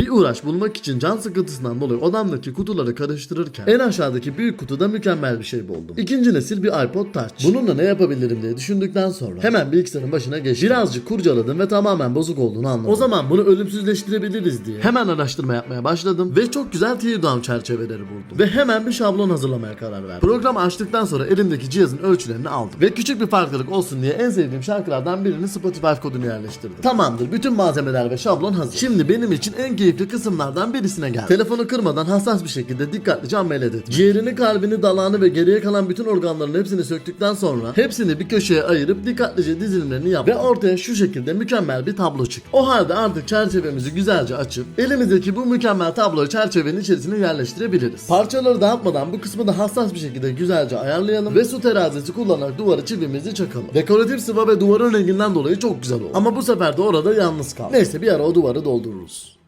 Bir uğraş bulmak için can sıkıntısından dolayı odamdaki kutuları karıştırırken en aşağıdaki büyük kutuda mükemmel bir şey buldum. İkinci nesil bir iPod Touch. Bununla ne yapabilirim diye düşündükten sonra hemen bilgisayarın başına geçtim. Birazcık kurcaladım ve tamamen bozuk olduğunu anladım. O zaman bunu ölümsüzleştirebiliriz diye hemen araştırma yapmaya başladım ve çok güzel teardown çerçeveleri buldum. Ve hemen bir şablon hazırlamaya karar verdim. Programı açtıktan sonra elimdeki cihazın ölçülerini aldım. Ve küçük bir farklılık olsun diye en sevdiğim şarkılardan birini Spotify kodunu yerleştirdim. Tamamdır. Bütün malzemeler ve şablon hazır. Şimdi benim için en keyifli kısımlardan birisine geldi. Telefonu kırmadan hassas bir şekilde dikkatlice ameliyat ettim. Ciğerini, kalbini, dalağını ve geriye kalan bütün organların hepsini söktükten sonra hepsini bir köşeye ayırıp dikkatlice dizilimlerini yaptım. Ve ortaya şu şekilde mükemmel bir tablo çıktı. O halde artık çerçevemizi güzelce açıp elimizdeki bu mükemmel tabloyu çerçevenin içerisine yerleştirebiliriz. Parçaları dağıtmadan bu kısmı da hassas bir şekilde güzelce ayarlayalım ve su terazisi kullanarak duvara çivimizi çakalım. Dekoratif sıva ve duvarın renginden dolayı çok güzel oldu. Ama bu sefer de orada yalnız kaldı. Neyse bir ara o duvarı doldururuz.